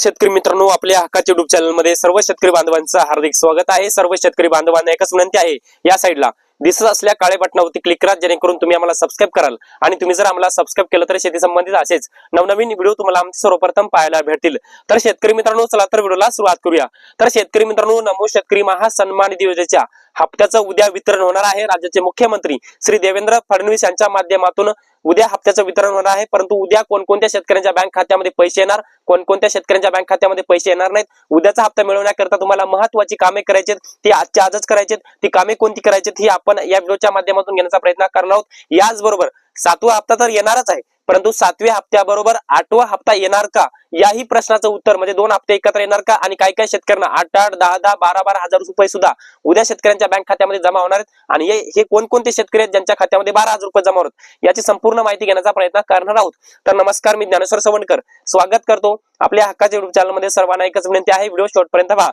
शेतकरी मित्रांनो आपल्या हक्काच्या युट्यूब चॅनलमध्ये सर्व शेतकरी बांधवांचं हार्दिक स्वागत आहे. सर्व शेतकरी बांधवांना एकच विनंती आहे या साईडला दिसत असल्या काळे बटनावरती क्लिक करा जेणेकरून तुम्ही आम्हाला सबस्क्राईब कराल. आणि तुम्ही जर आम्हाला सबस्क्राईब केलं तर शेती संबंधित असेच नवनवीन व्हिडिओ तुम्हाला आमचे सर्वप्रथम पाहायला भेटतील. तर शेतकरी मित्रांनो चला तर व्हिडिओला सुरुवात करूया. तर शेतकरी मित्रांनो नमो शेतकरी महासन्मान योजनेच्या हप्त्याचं उद्या वितरण होणार आहे. राज्याचे मुख्यमंत्री श्री देवेंद्र फडणवीस यांच्या माध्यमातून उद्या हप्त्याचं वितरण होणार आहे. परंतु उद्या कोणकोणत्या शेतकऱ्यांच्या बँक खात्यामध्ये पैसे येणार? कोणकोणत्या शेतकऱ्यांच्या बँक खात्यामध्ये पैसे येणार नाहीत? उद्याचा हप्ता मिळवण्याकरता तुम्हाला महत्वाची कामे करायची ती आजच्या आजच करायची आहेत. ती कामे कोणती करायची आहेत, ही आपण या व्हिडिओच्या माध्यमातून घेण्याचा प्रयत्न करणार आहोत. याचबरोबर सातवा हप्ता तर येणारच आहे. परंतु सातव्या हप्त्याबरोबर आठवा हप्ता येणार का? याही प्रश्नाचं उत्तर म्हणजे दोन हप्ते एकत्र येणार का? आणि काही काही शेतकऱ्यांना आठ आठ दहा दहा बारा बारा हजार रुपये सुद्धा उद्या शेतकऱ्यांच्या बँक खात्यामध्ये जमा होणार आहेत. आणि हे कोणकोणते शेतकरी आहेत ज्यांच्या खात्यामध्ये बारा हजार रुपये जमा होतात याची संपूर्ण माहिती घेण्याचा प्रयत्न करणार आहोत. तर नमस्कार मी ज्ञानेश्वर सवणकर स्वागत करतो. आपल्या हक्काच्या युट्यूब चॅनलमध्ये सर्वांना एकच विनंती आहे. व्हिडिओ शेवटपर्यंत पहा.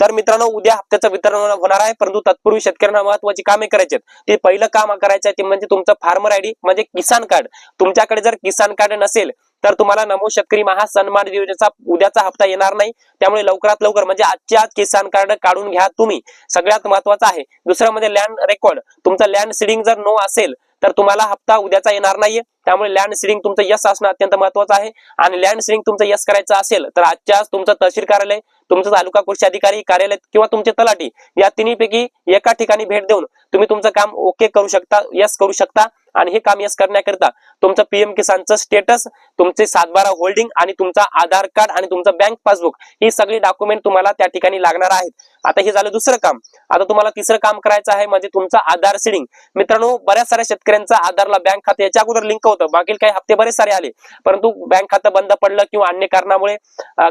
तर मित्रांनो उद्या हप्त्याचं वितरण होणार आहे परंतु तत्पूर्वी शेतकऱ्यांना महत्वाची कामे करायची ते पहिलं काम करायचं आहे ते म्हणजे तुमचं फार्मर आयडी म्हणजे किसान कार्ड. तुमच्याकडे जर किसान कार्ड नसेल तर तुम्हाला नमो शेतकरी महासन्मान योजनेचा उद्याचा हप्ता येणार नाही. त्यामुळे लवकरात लवकर म्हणजे आजच्या आज किसान कार्ड काढून घ्या तुम्ही. सगळ्यात महत्वाचं आहे. दुसरं म्हणजे लँड रेकॉर्ड तुमचं लँड सिडिंग जर नो असेल तर तुम्हाला हप्ता उद्याचा येणार नाहीये. त्यामुळे लँड सिडिंग तुमचं यस असणं अत्यंत महत्वाचं आहे. आणि लँड सिडिंग तुमचं यस करायचं असेल तर आजच्या आज तुमचं तहसील कार्यालय तुमचं तालुका कृषी अधिकारी कार्यालय किंवा तुमचे तलाठी या तिन्हीपैकी एका ठिकाणी भेट देऊन तुम्ही तुमचं काम ओके करू शकता यस करू शकता. आणि हे काम यस करण्याकरिता तुमचं पीएम किसानचं स्टेटस तुमचे सातबारा होल्डिंग आणि तुमचा आधार कार्ड आणि तुमचं बँक पासबुक ही सगळी डॉक्युमेंट तुम्हाला त्या ठिकाणी लागणार आहेत. आता हे झालं दुसरं काम. आता तुम्हाला तिसरं काम करायचं आहे म्हणजे तुमचं आधार सिडिंग मित्रांनो बऱ्याच साऱ्या शेतकऱ्यांचा आधारला बँक खाते याच्या अगोदर लिंक होतं. बाकी काही हप्ते बरेच सारे आले. परंतु बँक खातं बंद पडलं किंवा अन्य कारणामुळे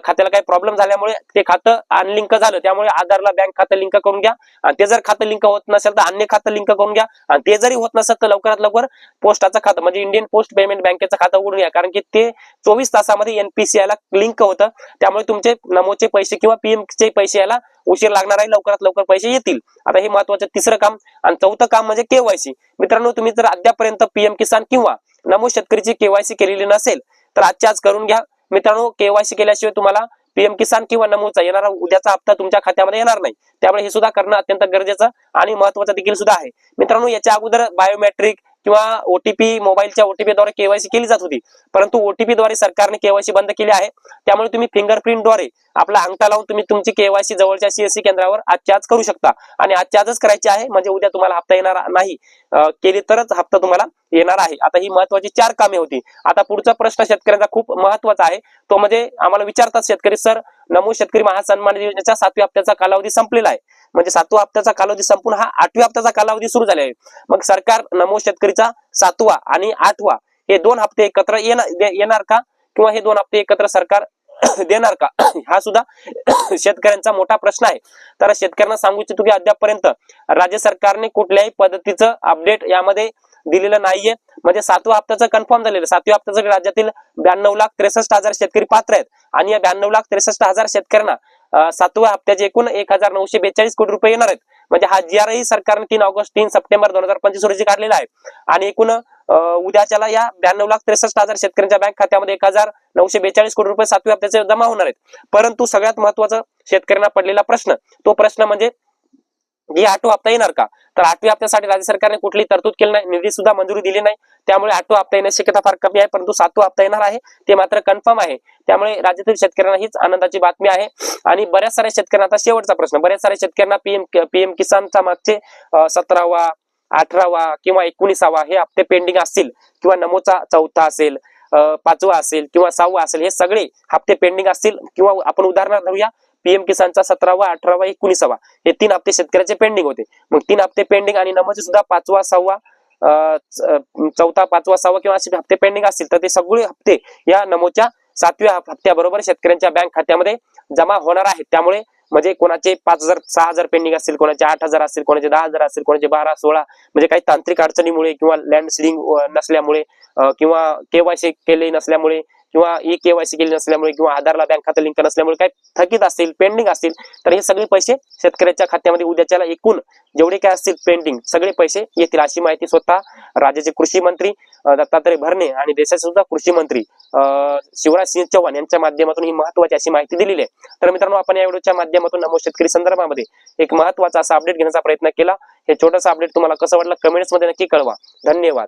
खात्याला काही प्रॉब्लेम झाल्यामुळे ते खातं अनलिंक झालं. त्यामुळे आधारला बँक खातं लिंक करून घ्या. आणि ते जर खातं लिंक होत नसेल तर अन्य खातं लिंक करून घ्या. आणि ते जरी होत नसेल तर लवकरात लवकर पोस्टाचं खातं म्हणजे इंडियन पोस्ट पेमेंट बँकेचं खातं उघडून घ्या. कारण की ते चोवीस तासामध्ये एनपीसीआय ला लिंक होतं. त्यामुळे तुमचे नमोचे पैसे किंवा पीएम चे पैसे यायला उशीर लागणार आहे. लवकरात लवकर पैसे येतील. आता हे महत्वाचं तिसरं काम आणि चौथं काम म्हणजे केवायसी मित्रांनो तुम्ही जर अद्यापर्यंत पीएम किसान किंवा नमो शेतकरीची केवायसी केलेली नसेल तर आजच्या आज करून घ्या. मित्रांनो केवायसी केल्याशिवाय तुम्हाला पीएम किसान किंवा नमोचा येणारा उद्याचा हप्ता तुमच्या खात्यामध्ये येणार नाही. त्यामुळे हे सुद्धा करणं अत्यंत गरजेचं आणि महत्वाचं देखील सुद्धा आहे. मित्रांनो याच्या अगोदर बायोमेट्रिक किंवा ओटीपी मोबाईलच्या ओटीपी द्वारे केवायसी केली जात होती. परंतु ओटीपी द्वारे सरकारने केवायसी बंद केली आहे. त्यामुळे तुम्ही फिंगरप्रिंटद्वारे आपला अंगठा लावून तुम्ही तुमची केवायसी जवळच्या सीएससी केंद्रावर आजच्या आज करू शकता. आणि आजच्या आजच करायची आहे म्हणजे उद्या तुम्हाला हप्ता येणार नाही. केली तरच हप्ता तुम्हाला येणार आहे. आता ही महत्वाची चार कामे होती. आता पुढचा प्रश्न शेतकऱ्यांचा खूप महत्त्वाचा आहे. तो म्हणजे आम्हाला विचारतात शेतकरी सर नमो शेतकरी महासन्मान योजनेचा सातव्या हप्त्याचा कालावधी संपलेला आहे. म्हणजे सातवा हप्त्याचा कालावधी संपून हा आठव्या हप्त्याचा कालावधी सुरू झाला आहे. मग सरकार नमो शेतकरीचा सातवा आणि आठवा हे दोन हप्ते एकत्र येणार येणार का? किंवा हे दोन हप्ते एकत्र सरकार देणार का? हा सुद्धा शेतकऱ्यांचा मोठा प्रश्न आहे. तर शेतकऱ्यांना सांगू इच्छितो की अद्यापपर्यंत राज्य सरकारने कुठल्याही पद्धतीचं अपडेट यामध्ये दिलेलं नाहीये. म्हणजे सातव्या हप्त्याचं कन्फर्म झालेलं सातव्या हप्त्याचं राज्यातील ब्याण्णव लाख त्रेसष्ट हजार शेतकरी पात्र आहेत. आणि या ब्याण्णव लाख त्रेसष्ट हजार शेतकऱ्यांना सातव्या हप्त्याचे एकूण एक हजार नऊशे बेचाळीस कोटी रुपये येणार आहेत. म्हणजे हा जी आर सरकारने तीन ऑगस्ट तीन सप्टेंबर दोन हजार पंचवीस रोजी काढलेला आहे. आणि एकूण उद्याच्याला या ब्याण्णव लाख त्रेसष्ट हजार शेतकऱ्यांच्या बँक खात्यामध्ये एक हजार नऊशे बेचाळीस कोटी रुपये सातव्या हप्त्याचे जमा होणार आहेत. परंतु सगळ्यात महत्त्वाचा शेतकऱ्यांना पडलेला प्रश्न तो प्रश्न म्हणजे ही आठवा हप्ता येणार का? तर आठव्या हप्त्यासाठी राज्य सरकारने कुठली तरतूद केली नाही निधी सुद्धा मंजुरी दिली नाही. त्यामुळे आठवा हप्ता येण्याची शक्यता फार कमी आहे परंतु सातवा हप्ता येणार आहे. ते मात्र कन्फर्म आहे. त्यामुळे राज्यातील शेतकऱ्यांना हीच आनंदाची बातमी आहे. आणि बऱ्याच साऱ्या शेतकऱ्यांना आता शेवटचा प्रश्न बऱ्याच साऱ्या शेतकऱ्यांना पीएम पीएम किसानचा मागचे सतरावा अठरावा किंवा एकोणीसावा हे हप्ते पेंडिंग असतील किंवा नमोचा चौथा असेल अं, पाचवा असेल किंवा सहावा असेल हे सगळे हप्ते पेंडिंग असतील किंवा आपण उदाहरणार्थ धरूया पीएम किसानचा सतरावा अठरावा एकोणीसावा हे तीन हप्ते शेतकऱ्याचे पेंडिंग होते. मग तीन हप्ते पेंडिंग आणि नमचे सुद्धा पाचवा सहावा चौथा पाचवा सहावा किंवा असे हप्ते पेंडिंग असतील तर ते सगळे हप्ते या नमोच्या सातव्या हप्त्याबरोबर शेतकऱ्यांच्या बँक खात्यामध्ये जमा होणार आहेत. त्यामुळे म्हणजे कोणाचे पाच हजार सहा हजार पेंडिंग असतील कोणाचे आठ हजार असतील कोणाचे दहा हजार असतील कोणाचे बारा सोळा म्हणजे काही तांत्रिक अडचणीमुळे किंवा लँड सिडिंग नसल्यामुळे किंवा केवायसी केले नसल्यामुळे किंवा ई केवायसी केली नसल्यामुळे किंवा आधारला बँक खातं लिंक नसल्यामुळे काय थकीत असतील पेंडिंग असतील तर हे सगळे पैसे शेतकऱ्याच्या खात्यामध्ये उद्याच्याला एकूण जेवढे काय असतील पेंडिंग सगळे पैसे येतील अशी माहिती स्वतः राज्याचे कृषी मंत्री दत्तात्रय भरणे आणि देशाचे सुद्धा कृषी मंत्री अं, शिवराज सिंह चौहान यांच्या माध्यमातून ही महत्वाची अशी माहिती दिलेली आहे. तर मित्रांनो आपण या व्हिडिओच्या माध्यमातून नमो शेतकरी संदर्भामध्ये एक महत्त्वाचा असा अपडेट घेण्याचा प्रयत्न केला. हे छोटंसं अपडेट तुम्हाला कसं वाटलं कमेंट्समध्ये नक्की कळवा. धन्यवाद.